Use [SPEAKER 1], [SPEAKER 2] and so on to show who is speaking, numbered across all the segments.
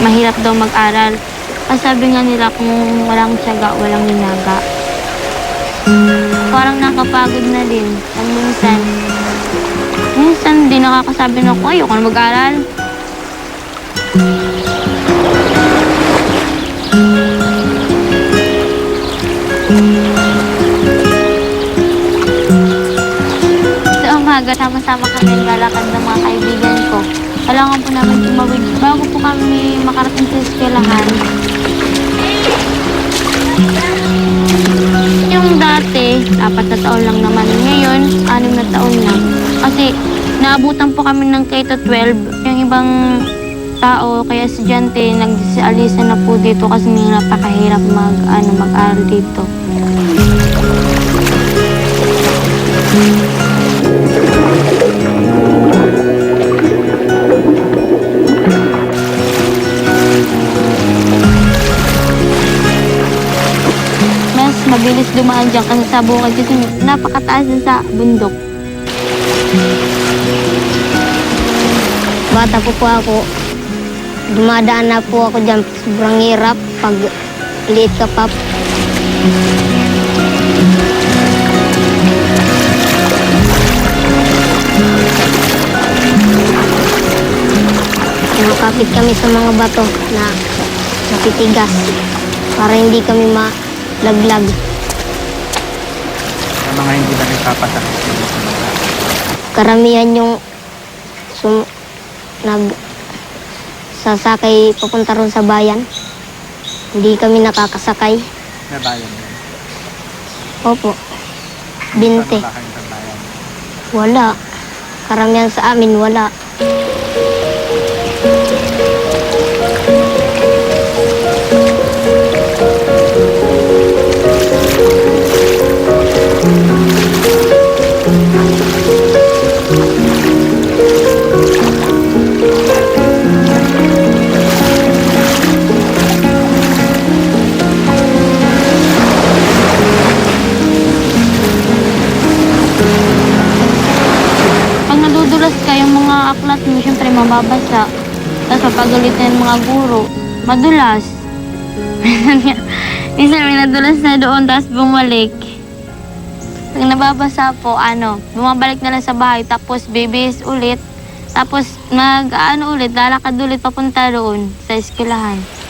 [SPEAKER 1] mahirap daw mag-aral. Kasi sabi nga nila kung walang tiyaga, walang hinaga. Parang nakapagod na din. Kung minsan, minsan di nakakasabi na ako, ayoko na mag-aral. Sa umaga, sama-sama kami lalakad ng mga kaibigan. Kailangan po namin tumawid bago po kami makarating sa eskwelahan. Yung dati, apat na taon lang naman. Ngayon, anim na taon na. Kasi naabutan po kami ng K-12. Yung ibang tao, kaya estudyante, nag-alisan na po dito kasi napakahirap mag, ano, mag-aral dito. Mas mabilis dumaan dyan kasi sa bukid kasi napakataas din sa bundok.
[SPEAKER 2] Bata po po ako, dumadaan na po ako dyan. Sobrang hirap pag liit ka pa. Nakakapit kami sa mga bato na natitigas para hindi kami malaglag.
[SPEAKER 3] Sa mga hindi na nagpapasakit sa mga
[SPEAKER 2] Karamihan yung sum, nag sasakay papunta ron sa bayan. Hindi kami nakakasakay.
[SPEAKER 3] na bayan.
[SPEAKER 2] Opo. Binte.
[SPEAKER 3] Wala.
[SPEAKER 2] Karamihan sa amin wala.
[SPEAKER 1] Aklat mo, syempre mababasa. Tapos papagalitan yung mga guro. Madulas. Minsan may nadulas na doon, tapos bumalik. Pag nababasa po, ano, bumabalik na lang sa bahay, tapos bibis ulit. Tapos mag, ano ulit, lalakad ulit papunta doon sa eskwelahan.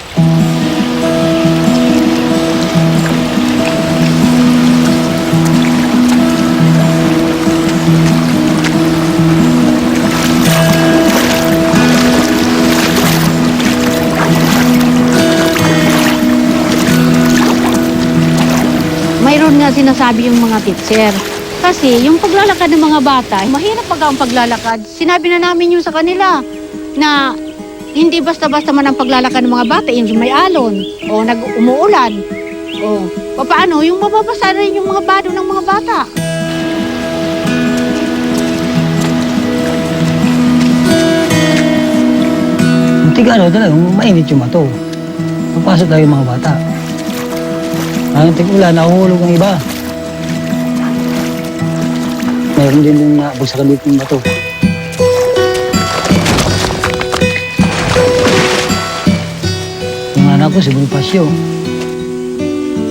[SPEAKER 4] Mayroon nga sinasabi yung mga teacher. Kasi yung paglalakad ng mga bata, mahirap pag ang paglalakad. Sinabi na namin yung sa kanila na hindi basta-basta man ang paglalakad ng mga bata, yung may alon o nag-umuulan. O paano, yung mababasa rin yung mga bado ng mga bata.
[SPEAKER 5] Buti ano talaga, mainit yung mato. Papasok tayo yung mga bata. Ang tig-ulan, nahuhulog ang iba. Mayroon din yung nabagsakan dito yung bato. Yung anak ko, si Bonifacio.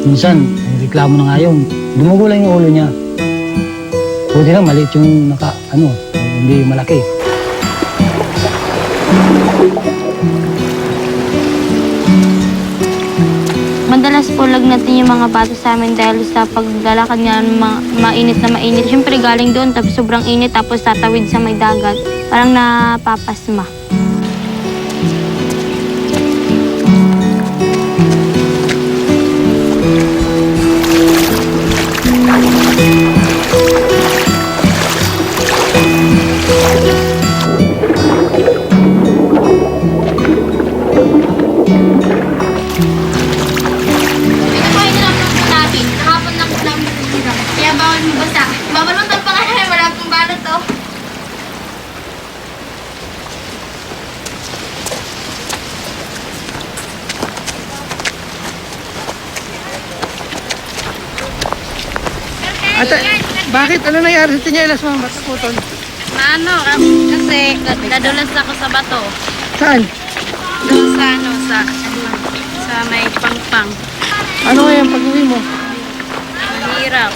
[SPEAKER 5] Minsan, reklamo na nga yun. Dumugo lang yung ulo niya. Buti lang, maliit yung naka, ano, hindi malaki.
[SPEAKER 1] Po lagnatin yung mga bata sa amin dahil sa paglalakad nga ng ma- mainit na mainit. Siyempre galing doon tapos sobrang init tapos tatawid sa may dagat. Parang napapasma.
[SPEAKER 3] Ata, bakit? Ano nangyari sa tinyelas mo? Ba't naputol?
[SPEAKER 1] Ano, kasi nadulas ako sa bato.
[SPEAKER 3] Saan?
[SPEAKER 6] Doon sa ano, sa, sa may pangpang.
[SPEAKER 3] Ano kaya ang pag-uwi mo?
[SPEAKER 6] Mahirap.